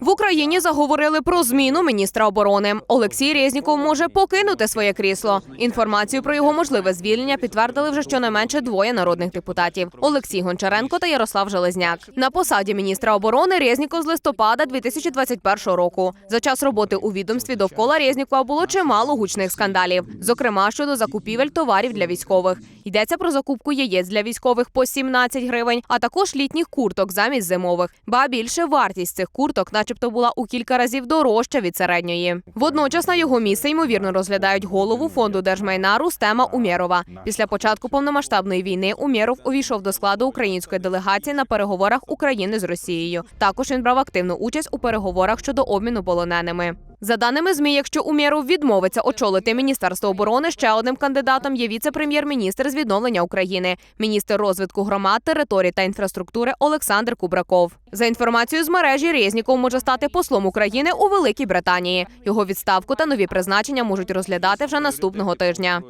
В Україні заговорили про зміну міністра оборони. Олексій Резніков може покинути своє крісло. Інформацію про його можливе звільнення підтвердили вже щонайменше двоє народних депутатів: Олексій Гончаренко та Ярослав Железняк. На посаді міністра оборони Резніков з листопада 2021 року. За час роботи у відомстві довкола Резнікова було чимало гучних скандалів, зокрема щодо закупівель товарів для військових. Йдеться про закупку яєць для військових по 17 гривень, а також літніх курток замість зимових. Ба більше вартість цих курток, начебто, була у кілька разів дорожча від середньої. Водночас на його місце ймовірно розглядають голову фонду держмайна Рустема Умєрова. Після початку повномасштабної війни Умєров увійшов до складу української делегації на переговорах України з Росією. Також він брав активну участь у переговорах щодо обміну полоненими. За даними ЗМІ, якщо Умєров відмовиться очолити Міністерство оборони, ще одним кандидатом є віце-прем'єр-міністр з відновлення України, міністр розвитку громад, територій та інфраструктури Олександр Кубраков. За інформацією з мережі, Резніков може стати послом України у Великій Британії. Його відставку та нові призначення можуть розглядати вже наступного тижня.